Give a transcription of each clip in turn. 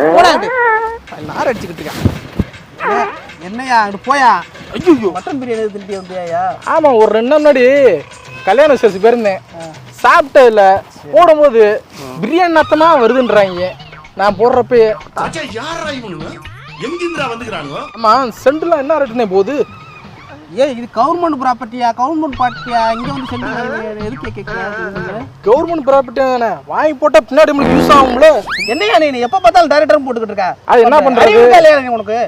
போடாண்டு நார் அடிச்சுக்கிட்டு இருக்கேன். என்னையா அங்கிட்டு போயா? ஐயோ மட்டன் பிரியாணி திண்டி வந்தியாயா ஆமாம் ஒரு ரெண்டு நாள் முன்னாடி கல்யாண விசேஷம் போயிருந்தேன். சாப்பிட்ட இல்லை. போடும்போது பிரியாணி நத்தமா வருதுன்றாங்க. நான் போடுறப்பயே அச்சா யாரா இவனுங்க ஆமாம் என்ன ரேட்டுனே போகுது? ஏய் இது கவர்மெண்ட் ப்ராப்பர்ட்டியா கவர்மெண்ட் பார்ட்டியா இங்க வந்து சென்று எதுக்கு கேட்க கவர்மெண்ட் ப்ராப்பர்ட்டி தானே? வாங்கி போட்டால் பின்னாடி நம்மளுக்கு யூஸ் ஆகும்ல? என்னையா நீ? எப்ப பார்த்தாலும் டேரக்டர் போட்டுக்கிட்டு இருக்க. அது என்ன பண்றது? உனக்கு?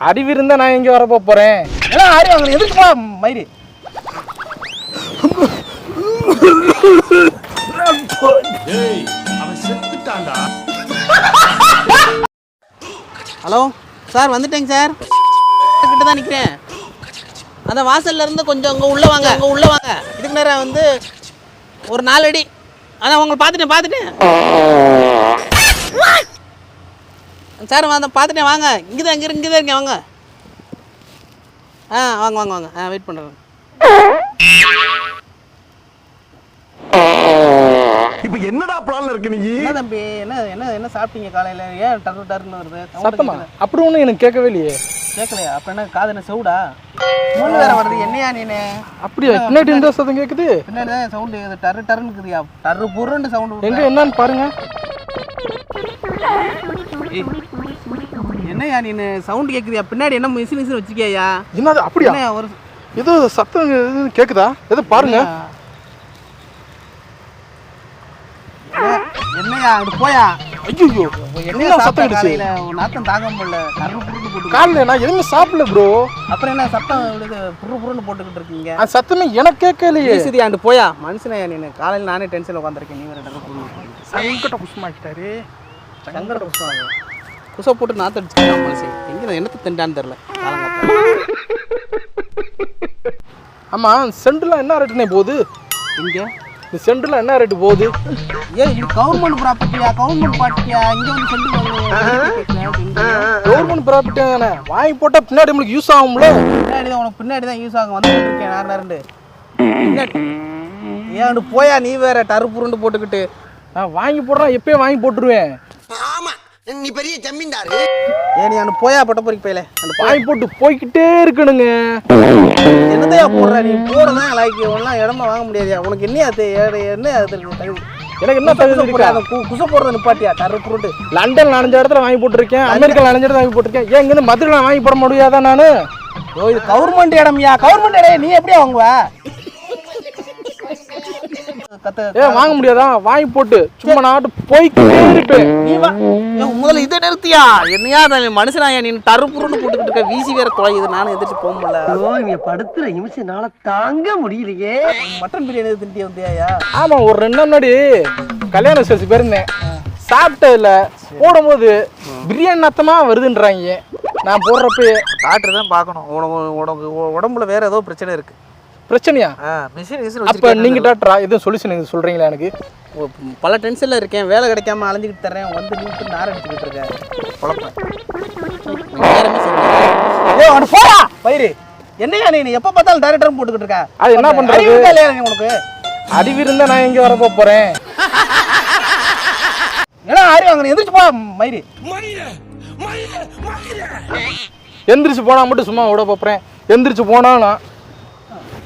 அறிவு இருந்தால் நான் எங்கே வரப்போ போகிறேன் எல்லாம் அறிவு? அவங்க எதுக்கு போ மயிரி ஹலோ சார் வந்துட்டேங்க சார். கிட்ட தான் நிற்கிறேன் அந்த வாசல்ல இருந்து கொஞ்சம் அங்கே உள்ளே வாங்க. அங்கே உள்ளே வாங்க. இதுக்கு நேரம் வந்து ஒரு நாலு அடி. அதான் உங்களை பார்த்துட்டேன் பார்த்துட்டேன். சார் வந்து பார்த்துட்டேன் வாங்க. இங்கே தான் இங்கே இங்கே தான் இருக்கேன் வாங்க. ஆ வாங்க வாங்க வாங்க. ஆ வெயிட் பண்ணுறேன் இப்ப என்னடா பிளான்ல இருக்கு நீ? என்ன தம்பி என்ன என்ன என்ன சாப்பிட்டீங்க காலையில்? ஏன் டர்ரு டர்னு வருது? sound சத்தமா. அப்படி ஒன்றும் எனக்கு கேட்கவே இல்லையே. கேட்கலையா அப்போ என்ன காது என்ன செவுடா? மூணு வேற வருது. என்னையா நீனு? அப்படியா? பின்னாடி இந்த சத்தம் கேட்குது பின்னாடி தான் சவுண்டு இது டர்ரு டர்னு இருக்குதுயா டர்ரு புருன்னு சவுண்டு எங்க என்னன்னு பாருங்க. என்னையா நீ சவுண்டு கேட்குதியா பின்னாடி என்ன மிஷின் மிஷின் வச்சிருக்கியா என்னது அப்படியா? ஒரு ஏதோ சத்தம் கேக்குதா? எது பாருங்க. என்ன- என்னய்யா அங்கிட்டு போயா? ஐயோ என்ன சத்தம் அடிச்சு நாத்தம் தாங்க முடியல டர்ரு புருன்னு போட்டு காலைல நான் எதுவுமே சாப்பிடல ப்ரோ அப்புறம் என்ன சத்தம் விழுது? புரு புருன்னு போட்டுக்கிட்டு இருக்கீங்க. அந்த சத்தமே எனக்கு கேட்கலையே. பேசுதியா அங்கிட்டு போயா? மனுஷனையா நீ காலையில் நானே டென்ஷனில் உட்காந்துருக்கேன் நீ வேற புருன்னு சங்கட குஷ்மாக்கிட்டாரு சங்கர குசம் குசை போட்டு நாற்று அடிச்சுக்கலாம் மனுஷன். எங்கே என்னத்தை திண்டான்னு தெரில காலங்கத்தில். ஆமா சென்டர்லாம் என்ன ரேட்டுனே போகுது? இங்கே இந்த சென்டர்லாம் என்ன ரேட்டு போகுது? ஏய் இது கவர்மெண்ட் ப்ராப்பர்ட்டியா கவர்மெண்ட் பார்ட்டியா இங்கே வந்து சென்று கவர்மெண்ட் ப்ராப்பர்ட்டி தானே? வாங்கி போட்டா பின்னாடி நம்மளுக்கு யூஸ் ஆகும்ல? பின்னாடி தான் உனக்கு பின்னாடி தான் யூஸ் ஆகும். வந்துட்டு இருக்கேன் நேரம் நேரண்டு ஏன் போயா? நீ வேற டரு புருண்டு போட்டுக்கிட்டு. நான் வாங்கி போடுறேன் எப்பயே வாங்கி போட்டுருவேன். ஆமா நீ பெரிய ஜமீன்தாரு. ஏ நீ போயா? பட்ட பொறிக்கு போயில அந்த வாங்கி போட்டு போய்க்கிட்டே இருக்கணுங்க. என்னதையா போடுற நீ? லைக் ஒன்றும் இடமா வாங்க முடியாதுயா? உனக்கு என்னையா அது? என்ன அது? தகுதி? எனக்கு என்ன தகுதி குசை போடுறத நிப்பாட்டியா? புருண்டு லண்டன் நாலஞ்சு இடத்துல வாங்கி போட்டிருக்கேன். அமெரிக்கா நாலஞ்சு இடத்துல வாங்கி போட்டிருக்கேன். ஏன் இங்கேருந்து மதுரையில் வாங்கி போட முடியாதா நான்? ஓ இது கவர்மெண்ட் இடம்யா கவர்மெண்ட் இடம் நீ எப்படியா வாங்குவ? கத்த ஏன் வாங்க முடியாதா? வாங்கி போட்டு சும்மா நாட்டு போய்க்கிட்டே இருப்பேன். நீ வா. முதல்ல இதை நிறுத்தியா? என்னையா நான் மனுஷனாயா நீ டருப்புருன்னு போட்டுக்கிட்டு இருக்க. வீசி வேற தொலையுது. நானும் எதிர்த்து போக முடியல. ஐயோ இங்க படுத்துற நிமிஷம்னால தாங்க முடியலையே. மட்டன் பிரியாணி திண்டி வந்தியாயா? ஆமாம் ஒரு ரெண்டு நாள் முன்னாடி கல்யாண விசேஷம் போயிருந்தேன். சாப்பிட்ட இல்லை. போடும்போது பிரியாணி நத்தமா வருதுன்றாங்க. நான் போடுறப்பயே டாக்டர் தான் பார்க்கணும். உனக்கு உனக்கு உடம்புல வேற ஏதோ பிரச்சனை இருக்கு. பிரச்சனையா? ஆ மிஷின் மிஷின் அப்போ நீங்கள் டாக்டரா எதுவும் சொல்யூஷன் இது சொல்கிறீங்களா எனக்கு? பல டென்ஷனில் இருக்கேன். வேலை கிடைக்காம அலைஞ்சிக்கிட்டு தர்றேன். வந்து நீட்டு நார் அடிச்சுக்கிட்டு இருக்கேன் குழப்பம். ஏய் அவன் போடா! பயிரு என்னையா நீ? எப்போ பார்த்தாலும் டேரக்டர் போட்டுக்கிட்டு இருக்க. அது என்ன நீ உனக்கு? அறிவு இருந்தால் நான் எங்கே வரப்போ போகிறேன் ஏன்னா அறிவு? அங்கே எந்திரிச்சு போ மயிறு. எந்திரிச்சு போனால் மட்டும் சும்மா விட போகிறேன் எந்திரிச்சு போனால் நான்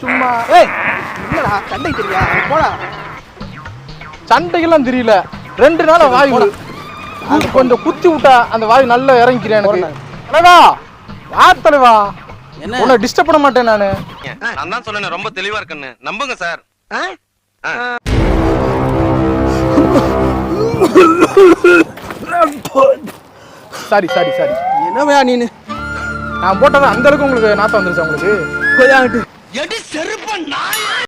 சும்மா ஏய் என்னடா சண்டை தெரியா? போடா. சண்டைக்கெல்லாம் தெரியல. ரெண்டு நாள் வாய் கொஞ்சம் குத்தி விட்டா அந்த வாய் நல்லா இறங்கிக்கிறேன் எனக்கு. தலைவா வா தலைவா? என்ன? உன்னை டிஸ்டர்ப் பண்ண மாட்டேன் நான். நான் தான் சொன்னேன் ரொம்ப தெளிவா இருக்குன்னு. நம்புங்க சார். Sorry sorry sorry. என்னவையா நீனு? நான் போட்டது அந்த அளவுக்கு உங்களுக்கு நாத்தம் வந்துருச்சு உங்களுக்கு? எடி செருப்ப நாய